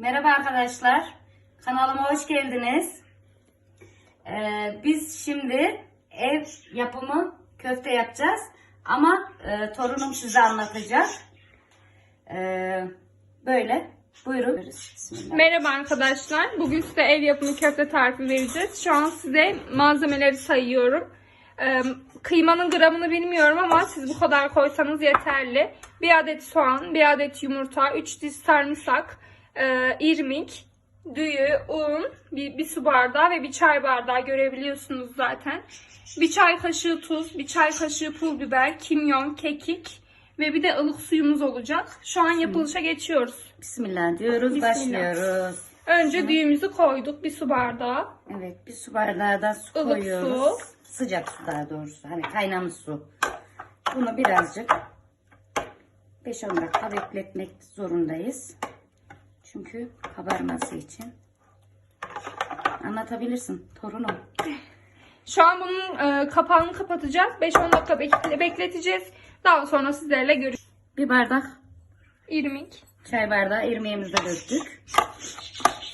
Merhaba arkadaşlar. Kanalıma hoş geldiniz. Ee, biz şimdi ev yapımı köfte yapacağız. Ama e, torunum size anlatacak. Ee, böyle. Buyurun. Merhaba arkadaşlar. Bugün size ev yapımı köfte tarifi vereceğiz. Şu an size malzemeleri sayıyorum. Ee, kıymanın gramını bilmiyorum ama siz bu kadar koysanız yeterli. Bir adet soğan, bir adet yumurta, 3 diş sarımsak, e, irmik, düğü, un, bir, bir su bardağı ve bir çay bardağı görebiliyorsunuz zaten. Bir çay kaşığı tuz, bir çay kaşığı pul biber, kimyon, kekik ve bir de ılık suyumuz olacak. Şu an yapılışa geçiyoruz. Bismillah diyoruz. Bismillah. Başlıyoruz. Önce düğümüzü koyduk bir su bardağı. Evet bir su bardağı da su Ilık koyuyoruz. su. Sıcak su daha doğrusu. Hani kaynamış su. Bunu birazcık 5-10 dakika bekletmek zorundayız. Çünkü kabarması için. Anlatabilirsin torunum. Şu an bunun e, kapağını kapatacağız. 5-10 dakika bek- bekleteceğiz. Daha sonra sizlerle görüşürüz. Bir bardak İrmik. çay bardağı irmiğimizi de döktük.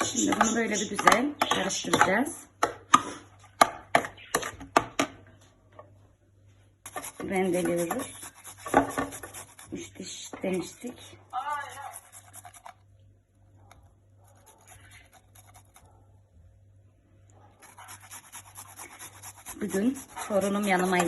Şimdi bunu böyle bir güzel karıştıracağız. Rendeliyoruz. Üç diş demiştik. Bugün torunum yanıma